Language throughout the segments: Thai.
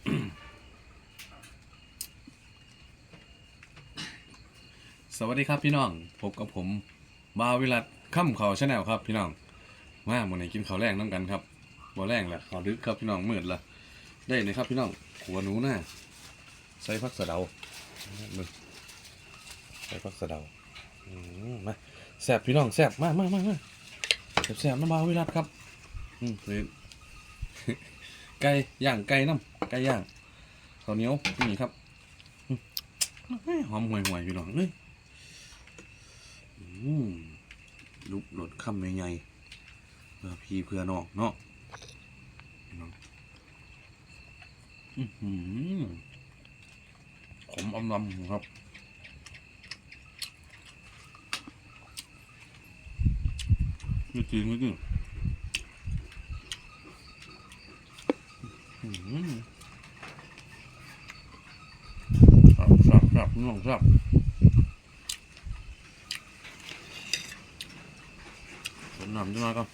สวัสดีครับพี่น้องพบกับผมบาวิรัตค่ำเขาชาแนลครับพี่น้องมาวันนี้กินข้าวแรงน้ำกันครับบ่แรงแหละข้าวดึกครับพี่น้องมืดละได้เลยครับพี่น้องหัวหนูหน้าใส่ผักสะเดามึงใส่ผักสะเดาอืมมาแซ่บพี่น้องแซ่บมากมากมามาแซ่บแซ่บน้ำบาวิรัตครับอืมนี่ ไก่ย่างไก่น้ำไก่ย่างข้าวเหนียวนี่ครับหอมห่วยห่วยๆพี่น้องเอ้ยลุกหลดคำใหญ่ๆเพื่อพี่เพื่อนอกเนาะหอขมอำลำครับไม่จริงไม่จริง อื้อหือครับครับครับน้องครับผมนำจังมาก็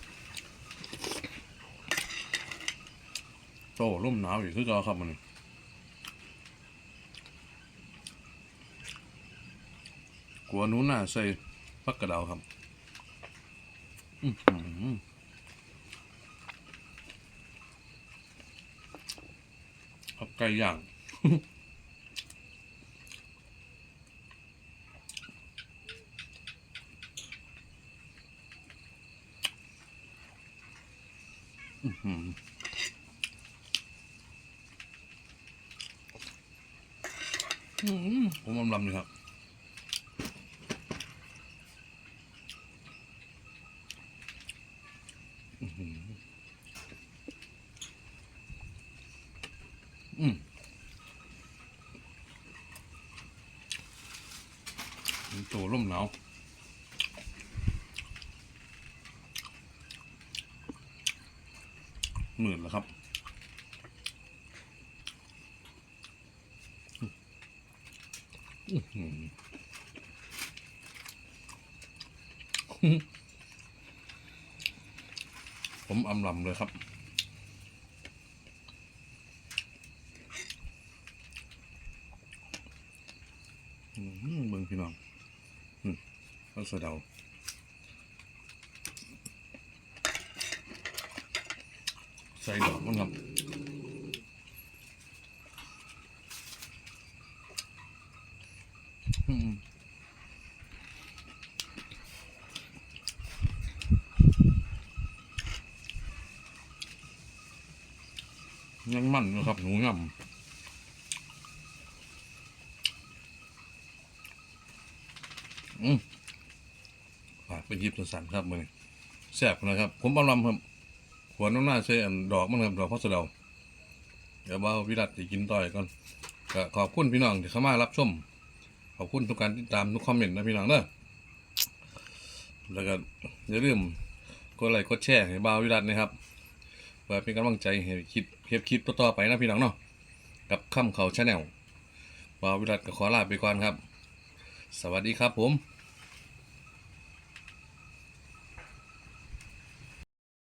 โตร่มหนาวอีกคือเก็ครับมันกลัวนู้นน่ะใส่พักกระเดาครับ อื้อหือ ครับไก่ย่าง อื้อหืออื้อหือผมอำลำเลยครับ อื้อหือ อืมตัวร่มหนาวหมื่นแล้วครับผมอำลำเลยครับ เบิ่งพี่น้องอืมข้าวสะเดาใส่ดอกมันครับอืมยังมันอยู่ครับหนูงำ อืมฝากไปยิบตัวสันครับมือนี้แซ่บนะครับ ผมบำลำครับหัวน้ำหน้าใช้อันดอกมันครับดอกพัสดาเดี๋ยวว่าวิรัตจะกินต่อยก่อนก็ขอบคุณพี่น้องที่เข้ามารับชม ขอบคุณทุกการติดตามทุกคอมเมนต์นะพี่น้องเนอะแล้วก็อย่าลืมกดไลค์กดแชร์ให้บ่าววิรัตนะครับเพื่อเป็นกำลังใจให้คลิปเก็บคลิปต่อๆไปนะพี่น้องเนาะกับข้ามเขาชาแนลบ่าววิรัตก็ขอลาไปก่อนครับ สวัสดีครับผม